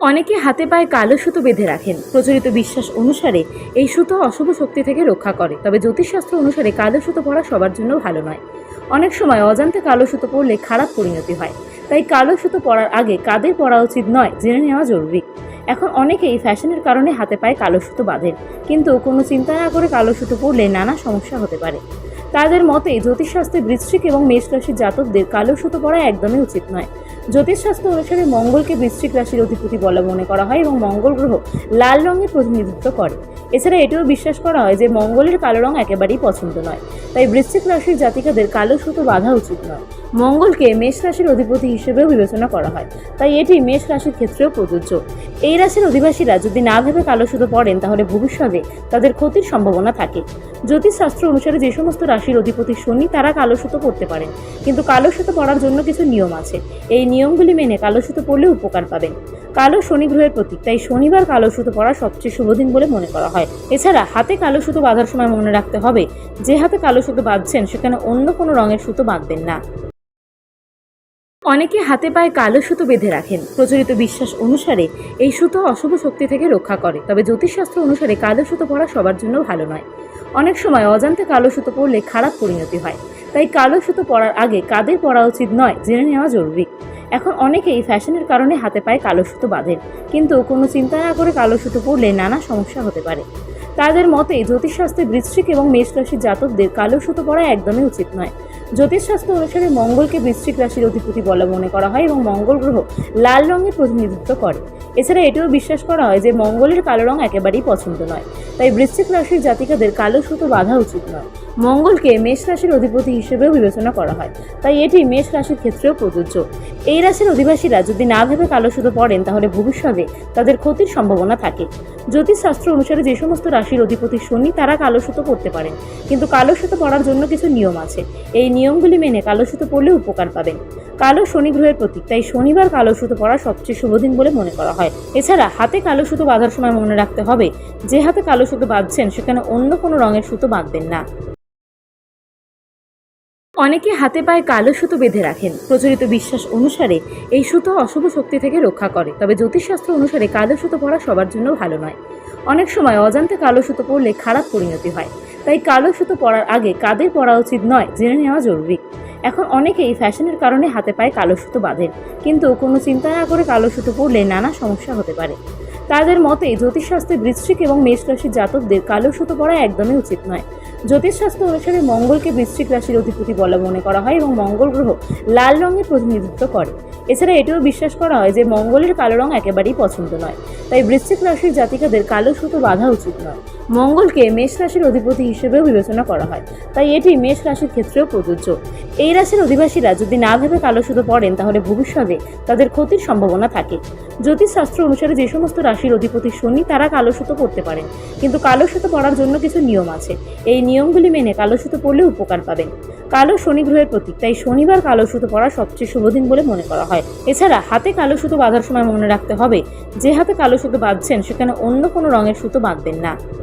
অনেকে হাতে পায়ে কালো সুতো বেঁধে রাখেন। প্রচলিত বিশ্বাস অনুসারে এই সুতো অশুভ শক্তি থেকে রক্ষা করে। তবে জ্যোতিষশাস্ত্র অনুসারে কালো সুতো পরা সবার জন্য ভালো নয়। অনেক সময় অজান্তে কালো সুতো পরলে খারাপ পরিণতি হয়। তাই কালো সুতো পরার আগে কাদের পরা উচিত নয়, জেনে নেওয়া জরুরি। এখন অনেকেই ফ্যাশনের কারণে হাতে পায়ে কালো সুতো বাঁধেন। কিন্তু কোনো চিন্তা না করে কালো সুতো পরলে নানা সমস্যা হতে পারে। তাদের মতে জ্যোতিষশাস্ত্রে বৃশ্চিক এবং মেষ রাশির জাতকদের কালো সুতো পরা একদমই উচিত নয়। জ্যোতিষশাস্ত্র অনুসারে মঙ্গলকে বৃশ্চিক রাশির অধিপতি বলে মনে করা হয় এবং মঙ্গল গ্রহ লাল রঙের প্রতিনিধিত্ব করে। এছাড়া এটিও বিশ্বাস করা হয় যে মঙ্গলের কালো রং একেবারেই পছন্দ নয়। তাই বৃশ্চিক রাশির জাতিকাদের কালো সুতো বাঁধা উচিত নয়। মঙ্গলকে মেষ রাশির অধিপতি হিসেবেও বিবেচনা করা হয়। তাই এটি মেষ রাশির ক্ষেত্রেও প্রযোজ্য। এই রাশির অধিবাসীরা যদি না ভেবে কালো সুতো পড়েন তাহলে ভবিষ্যতে তাদের ক্ষতির সম্ভাবনা থাকে। জ্যোতিষশাস্ত্র অনুসারে যে সমস্ত রাশির অধিপতি শনি, তারা কালো সুতো পড়তে পারেন। কিন্তু কালো সুতো পড়ার জন্য কিছু নিয়ম আছে। এই নিয়মগুলি মেনে কালো সুতো পরলে উপকার পাবেন। কালো শনি গ্রহের প্রতীক, তাই শনিবার কালো সুতো পরা সবচেয়ে শুভ দিন বলে মনে করা হয়। এছাড়া হাতে কালো সুতো বাঁধার সময় মনে রাখতে হবে, যে হাতে কালো সুতো বাঁধছেন সেখানে অন্য কোনো রঙের সুতো বাঁধবেন না। অনেকে হাতে পায়ে কালো সুতো বেঁধে রাখেন। প্রচলিত বিশ্বাস অনুসারে এই সুতো অশুভ শক্তি থেকে রক্ষা করে, তবে জ্যোতিষশাস্ত্র অনুসারে কালো সুতো পরা সবার জন্য ভালো নয়। অনেক সময় অজান্তে কালো সুতো পরলে খারাপ পরিণতি হয়, তাই কালো সুতো পরার আগে কাদের পরা উচিত নয়, জেনে নেওয়া জরুরি। এখন অনেকেই ফ্যাশনের কারণে হাতে পায়ে কালো সুতো বাঁধেন কিন্তু কোনো চিন্তা না করে কালো সুতো পরলে নানা সমস্যা হতে পারে। তাদের মতে জ্যোতিষশাস্ত্রে বৃশ্চিক এবং মেষ রাশির জাতকদের কালো সুতো পরা একদমই উচিত নয়। জ্যোতিষশাস্ত্র অনুসারে মঙ্গলকে বৃশ্চিক রাশির অধিপতি বলে মনে করা হয় এবং মঙ্গল গ্রহ লাল রঙের প্রতিনিধিত্ব করে। এছাড়া এটিও বিশ্বাস করা হয় যে মঙ্গলের কালো রং একেবারেই পছন্দ নয়। তাই বৃশ্চিক রাশির জাতিকাদের কালো সুতো বাঁধা উচিত নয়। মঙ্গলকে মেষ রাশির অধিপতি হিসেবেও বিবেচনা করা হয়। তাই এটি মেষ রাশির ক্ষেত্রেও প্রযোজ্য। এই রাশির অধিবাসীরা যদি না ভেবে কালো সুতো পড়েন তাহলে ভবিষ্যতে তাদের ক্ষতির সম্ভাবনা থাকে। জ্যোতিষশাস্ত্র অনুসারে যে সমস্ত রাশির অধিপতি শনি, তারা কালো সুতো পড়তে পারেন। কিন্তু কালো সুতো পড়ার জন্য কিছু নিয়ম আছে। এই নিয়মগুলি মেনে কালো সুতো পরলে উপকার পাবেন। কালো শনি গ্রহের প্রতীক, তাই শনিবার কালো সুতো পরা সবচেয়ে শুভ দিন বলে মনে করা হয়। এছাড়া হাতে কালো সুতো বাঁধার সময় মনে রাখতে হবে, যে হাতে কালো সুতো বাঁধছেন সেখানে অন্য কোনো রঙের সুতো বাঁধবেন না। অনেকে হাতে পায়ে কালো সুতো বেঁধে রাখেন। প্রচলিত বিশ্বাস অনুসারে এই সুতো অশুভ শক্তি থেকে রক্ষা করে, তবে জ্যোতিষশাস্ত্র অনুসারে কালো সুতো পরা সবার জন্য ভালো নয়। অনেক সময় অজান্তে কালো সুতো পরলে খারাপ পরিণতি হয়। তাই কালো সুতো পরার আগে কাদের পরা উচিত নয়, জেনে নেওয়া জরুরি। এখন অনেকেই ফ্যাশনের কারণে হাতে পায়ে কালো সুতো বাঁধে কিন্তু কোনো চিন্তা না করে কালো সুতো পরলে নানা সমস্যা হতে পারে। তাদের মতে জ্যোতিষশাস্ত্রে বৃশ্চিক এবং মেষ রাশির জাতকদের কালো সুতো পরা একদমই উচিত নয়। জ্যোতিষশাস্ত্র অনুসারে মঙ্গলকে বৃশ্চিক রাশির অধিপতি বলে মনে করা হয় এবং মঙ্গল গ্রহ লাল রঙের প্রতিনিধিত্ব করে। এছাড়া এটিও বিশ্বাস করা হয় যে মঙ্গলের কালো রং একেবারেই পছন্দ নয়। তাই বৃশ্চিক রাশির জাতিকাদের কালো সুতো বাঁধা উচিত নয়। মঙ্গলকে মেষ রাশির অধিপতি হিসেবেও বিবেচনা করা হয়। তাই এটি মেষ রাশির ক্ষেত্রেও প্রযোজ্য। এই রাশির অধিবাসীরা যদি না ভেবে কালো সুতো পড়েন তাহলে ভবিষ্যতে তাদের ক্ষতির সম্ভাবনা থাকে। জ্যোতিষশাস্ত্র অনুসারে যে সমস্ত রাশির অধিপতি শনি, তারা কালো সুতো পড়তে পারেন। কিন্তু কালো সুতো পরার জন্য কিছু নিয়ম আছে। এই নিয়মগুলি মেনে কালো সুতো পরলে উপকার পাবেন। কালো শনি গ্রহের প্রতীক তাই শনিবার কালো সুতো পরা সবচেয়ে শুভ দিন বলে মনে করা হয়। এছাড়া হাতে কালো সুতো বাঁধার সময় মনে রাখতে হবে। যে হাতে কালো সুতো বাঁধছেন, সেখানে অন্য কোনো রঙের সুতো বাঁধবেন না।